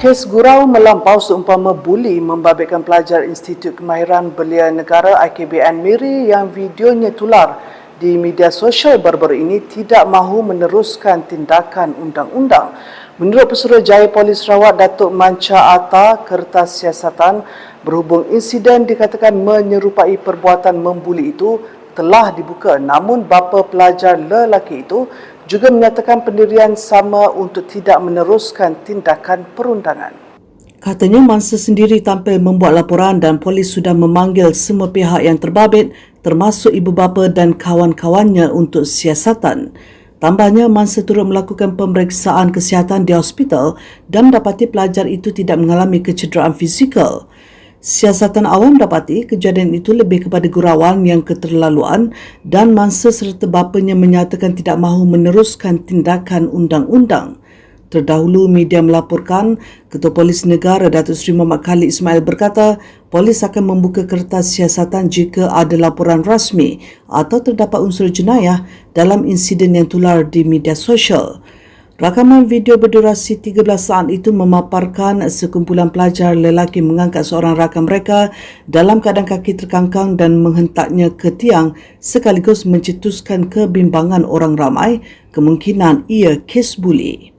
Kes gurau melampau seumpama buli membabitkan pelajar Institut Kemahiran Belia Negara IKBN Miri yang videonya tular di media sosial baru-baru ini tidak mahu meneruskan tindakan undang-undang. Menurut Pesuruhjaya Polis Sarawak Datuk Manca Atta, kertas siasatan berhubung insiden dikatakan menyerupai perbuatan membuli itu telah dibuka namun bapa pelajar lelaki itu juga menyatakan pendirian sama untuk tidak meneruskan tindakan perundangan. Katanya mangsa sendiri tampil membuat laporan dan polis sudah memanggil semua pihak yang terbabit termasuk ibu bapa dan kawan-kawannya untuk siasatan. Tambahnya, mangsa turut melakukan pemeriksaan kesihatan di hospital dan mendapati pelajar itu tidak mengalami kecederaan fizikal. Siasatan awam dapati kejadian itu lebih kepada gurauan yang keterlaluan dan mangsa serta bapanya menyatakan tidak mahu meneruskan tindakan undang-undang. Terdahulu media melaporkan Ketua Polis Negara Datuk Seri Muhammad Khalid Ismail berkata polis akan membuka kertas siasatan jika ada laporan rasmi atau terdapat unsur jenayah dalam insiden yang tular di media sosial. Rakaman video berdurasi 13 saat itu memaparkan sekumpulan pelajar lelaki mengangkat seorang rakan mereka dalam keadaan kaki terkangkang dan menghentaknya ke tiang sekaligus mencetuskan kebimbangan orang ramai kemungkinan ia kes buli.